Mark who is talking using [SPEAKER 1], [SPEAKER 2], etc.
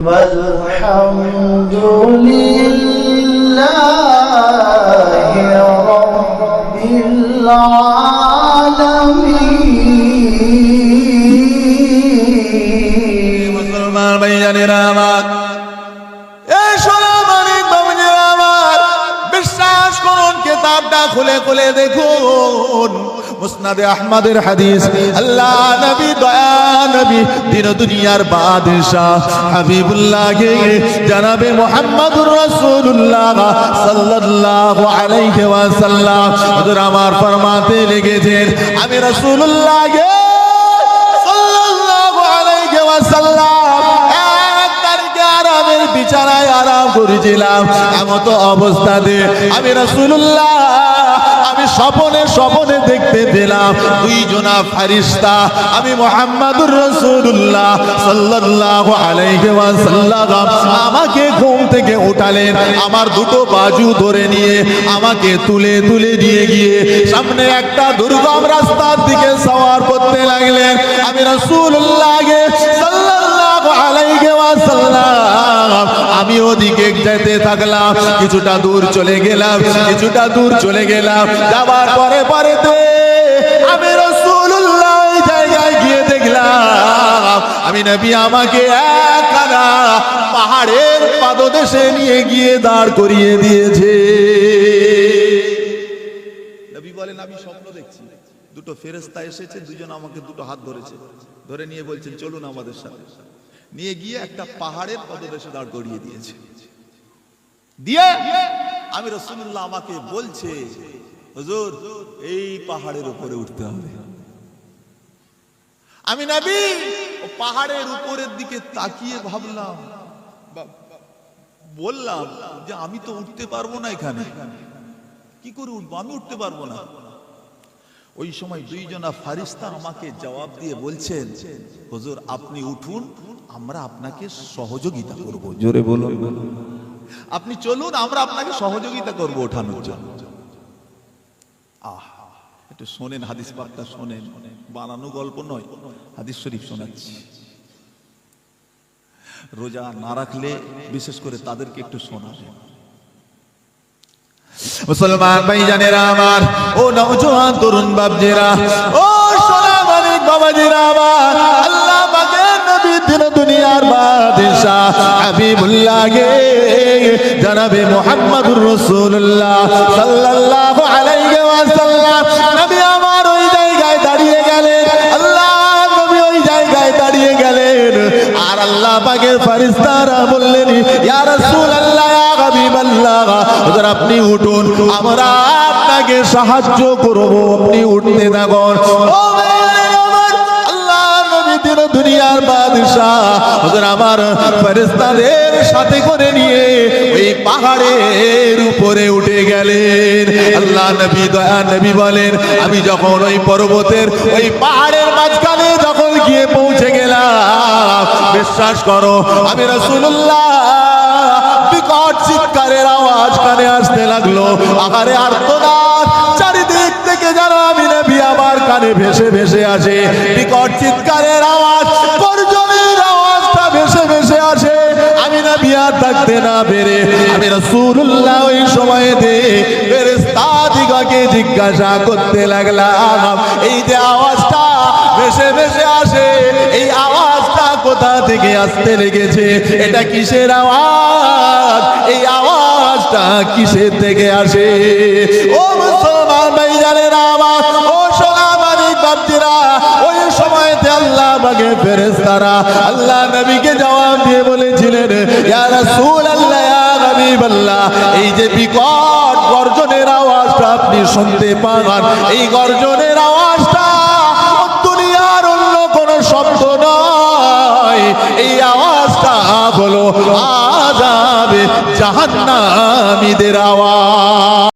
[SPEAKER 1] والحمد لله رب العالمين
[SPEAKER 2] মুসলমান ভাইজানেরা আমার এই সোনামানিক বাবুজিরা আমার বিশ্বাস করুন কেতাবটা খুলে খুলে দেখুন মুসনাদে আহমদের হাদিস আল্লাহ নবী দয়া নবী, দিন দুনিয়ার জানাবে মুহাম্মদুর রাসূলুল্লাহ সাল্লাল্লাহু আলাইহি ওয়াসাল্লাম। হুজুর, আমার ফরমাতে লেগেছেন আমি সাল্লাল্লাহু আলাইহি ওয়াসাল্লাম আরাম করেছিলাম। এমত অবস্থাতে আমি রাসূলুল্লাহ স্বপনে স্বপনে দেখতে পেলাম দুইজনা ফারিস্তা। আমি মোহাম্মদুর রসুল্লাহ সাল্লাল্লাহু আলাইহি ওয়াসাল্লাম। আমাকে ঘুম থেকে উঠালেন, আমার দুটো বাজু ধরে নিয়ে আমাকে তুলে তুলে দিয়ে গিয়ে সামনে একটা দুর্গম রাস্তার দিকে সওয়ার করতে লাগলেন। আমি রাসূলুল্লাহকে আমি ওদিকে যেতে থাকলাম, কিছুটা দূর চলে গেলাম, কিছুটা দূর চলে গেলাম, যাবার পরে পরেতে আমি দেখলাম, আমি নবী আমাকে একখানা পাহাড়ের পাদদেশে নিয়ে গিয়ে দাঁড় করিয়ে দিয়েছে। নবী বলেন, আমি স্বপ্ন দেখছি, দুটো ফেরেস্তা এসেছে দুজন আমাকে দুটো হাত ধরেছে, ধরে নিয়ে বলছেন, চলুন আমাদের সাথে। নিয়ে গিয়ে একটা পাহাড়ের পদদেশে দাঁড় করিয়ে দিয়েছে। দিয়ে আমি রসুল্লাহ আমাকে বলছে হুজুর এই পাহাড়ের উপরে উঠতে হবে। আমি নবী পাহাড়ের উপরের দিকে তাকিয়ে ভাবলাম বললাম যে আমি তো উঠতে পারব না এখানে। কি করে উঠবো? আমি উঠতে পারব না। ওই সময় দুইজনা ফারিস্তা আমাকে জবাব দিয়ে বলছেন হুজুর আপনি উঠুন আমরা আপনাকে সহযোগিতা করব। জোরে বলুন। আপনি চলুন আমরা আপনাকে সহযোগিতা করব ওঠানোর জন্য। আহ একটু শোনেন হাদিস পাকটা শোনেন। বানানো গল্প নয় হাদিস শরীফ শোনাচ্ছি। রোজা না রাখলে বিশেষ করে তাদেরকে একটু শোনাবেন। মুসলমান ভাই জানেরা আমার, ও নওজোয়ান তরুণ বাবজেরা ও সোনা মালিক বাবাজিরা আমার, আল্লাহ পাকের নবী দিন দুনিয়ার বাদশাহ হাবিবুল্লাহ মুহাম্মদুর রাসূলুল্লাহ সাল্লাল্লাহু আলাইহি হুজুর আপনি উঠুন, আমরা আপনাকে সাহায্য করব। আপনি উঠতে থাকুন। ও দুনিয়ার বাদশাহ আমার ফেরেশতাদের সাথে করে নিয়ে ওই পাহাড়ের উপরে উঠে গেলেন। আল্লাহ নবী, দয়া নবী বলেন, আমি যখন ওই পর্বতের ওই পাহাড়ের মাঝখানে যখন গিয়ে পৌঁছে গেলাম, বিশ্বাস করো, আমি রাসূলুল্লাহ বিকট চিৎকারের আওয়াজ কানে আসতে লাগল। আকারে আর্তনাদ। চারিদিক থেকে যেন আমি নবী আমার কানে ভেসে ভেসে আসে। বিকট চিৎকারের আওয়াজ, গর্জনের আওয়াজটা ভেসে ভেসে আসে। আমি থাকতে না আমি ওই দিগকে জিজ্ঞাসা করতে লাগলাম, এই যে আওয়াজটা ভেসে ভেসে আসে, এই আওয়াজটা কোথা থেকে আসতে লেগেছে? এটা কিসের আওয়াজ? এই আওয়াজটা কিসের থেকে আসে? ও মুসলমান ভাই জানেন আওয়াজ ও সোনামানিক বাপজিরা, ওই সময়তে আল্লাহ বাগে ফেরেশতারা আল্লাহ নবীকে জবাব দিয়ে বলেছিলেন, ইয়া রাসূলুল্লাহ, ইয়া হাবিবাল্লাহ, এই যে বিকট গর্জনের আওয়াজটা আপনি শুনতে পান, এই গর্জনের আওয়াজটা দুনিয়ার অন্য কোনো শব্দ নয়। এই আওয়াজটা হলো আজাবে জাহান্নামীদের আওয়াজ।